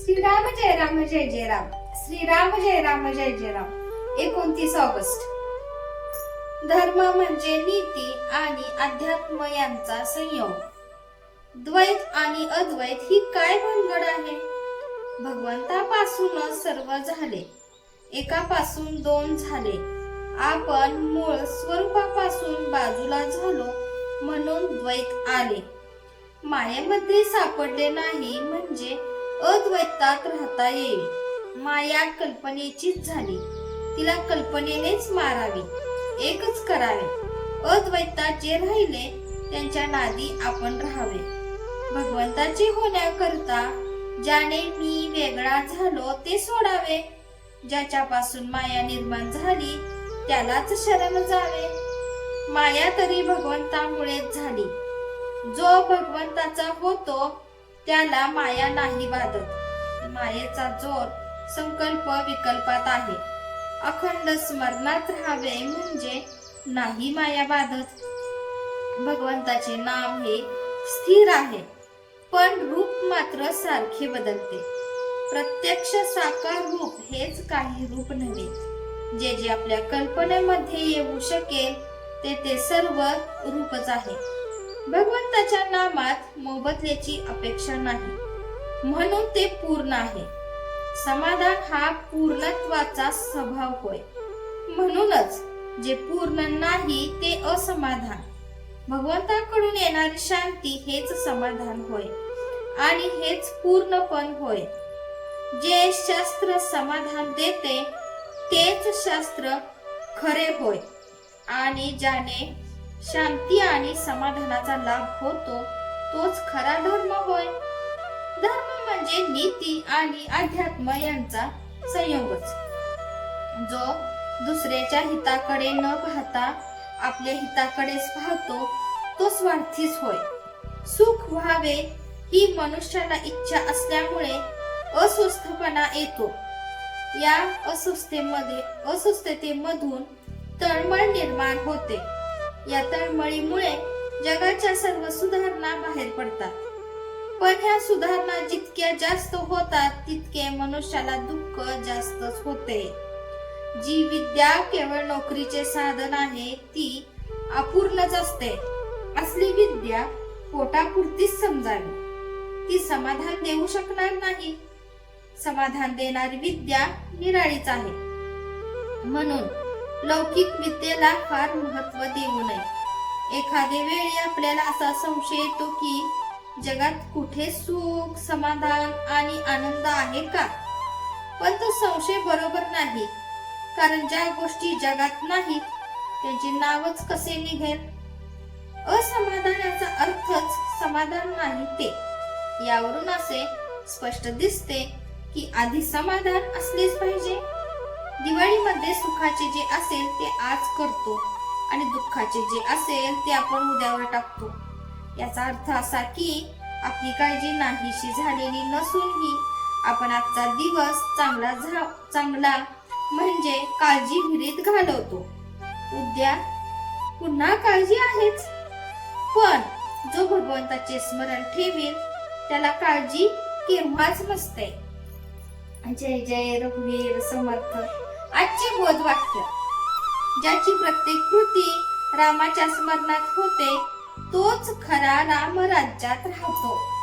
श्रीराम जय राम जय जय राम. श्रीराम जय राम जय जय राम. एकोणतीस ऑगस्ट. धर्म म्हणजे नीती आणि अध्यात्म यांचा संयोग. द्वैत आणि अद्वैत ही काय भानगड आहे? भगवंतापासूनच सर्व झाले. एकापासून दोन झाले. आपण मूळ स्वरूपापासून बाजूला झालो म्हणून द्वैत आले. मायेमध्ये सापडले नाही म्हणजे अद्वैतात राहता येईल. माया कल्पनेचीच झाली. तिला कल्पनेनेच मारावी. एकच करावे. अद्वैतात जे राहिले त्यांच्या नादी आपण राहावे. भगवंताचे होण्याकरता ज्याने मी वेगळा झालो ते सोडावे. ज्याच्यापासून माया निर्माण झाली त्यालाच शरण जावे. माया तरी भगवंतामुळेच झाली. जो भगवंताचा होतो त्याला माया नाही बाधत. मायेचा जोर संकल्प विकल्पात आहे. अखंड स्मरणात राहावे म्हणजे नाही माया बाधत. भगवंताचे नाम हे स्थिर आहे पण रूप मात्र सारखे बदलते. प्रत्यक्ष साकार रूप हेच काही रूप नव्हे. जे जे आपल्या कल्पनेमध्ये येऊ शकेल ते ते सर्व रूपच आहे. भगवंताच्या नामात मोबदल्याची अपेक्षा नाही. म्हणून ते पूर्ण आहे. समाधान हा पूर्णत्वाचा स्वभाव होय. म्हणूनच जे पूर्ण नाही ते असमाधान. भगवंताकडून येणारी शांती हेच समाधान होय आणि हेच पूर्णपण होय. जे शास्त्र समाधान देते तेच शास्त्र खरे होय आणि ज्याने शांती आणि समाधानाचा लाभ होतो तोच खरा धर्म होय. धर्म म्हणजे नीती आणि अध्यात्म यांचा संयोगच. जो दुसऱ्याच्या हिताकडे न पाहता आपल्या हिताकडेच पाहतो तो स्वार्थीच होय. सुख व्हावे ही मनुष्याला इच्छा असल्यामुळे अस्वस्थपणा येतो. या अस्वस्थतेमध्ये अस्वस्थतेमधून तळमळ निर्माण होते. या तळमळीमुळे जगाच्या सर्व सुधारणा बाहेर पडतात. पण ह्या सुधारणा जितक्या जास्त होतात तितके मनुष्याला दुःख जास्तच होते. जी विद्या केवळ नोकरीचे साधन आहे ती अपूर्णच असते. असली विद्या पोटापुरतीच समजावी. ती समाधान देऊ शकणार नाही. समाधान देणारी विद्या निराळीच आहे. म्हणून लौकिक विद्येला फार महत्त्व देऊ नये. एखादे वेळी आपल्याला असा संशय येतो की जगात कुठे सुख समाधान आणि आनंद आहे का? पण तो संशय बरोबर नाही. कारण ज्या गोष्टी जगात नाहीत त्यांचे नावच कसे निघेल? असमाधानाचा अर्थच समाधान नाही ते. यावरून असे स्पष्ट दिसते की आधी समाधान असलेच पाहिजे. दिवाळीमध्ये सुखाचे जे असेल ते आज करतो आणि दुःखाचे जे असेल ते आपण उद्यावर टाकतो. याचा अर्थ असा की आपली काळजी नाहीशी झालेली नसूनही आपण आजचा दिवस चांगला झा चांगला म्हणजे काळजी विहिरीत घालवतो. उद्या पुन्हा काळजी आहेच. पण जो भगवंताचे स्मरण ठेवील त्याला काळजी केव्हाच नसते. जय जय रघुवीर समर्थ. आजचे बोध वाक्य. ज्याची प्रत्येक कृती रामाच्या स्मरणात होते तोच खरा रामराज्यात राहतो.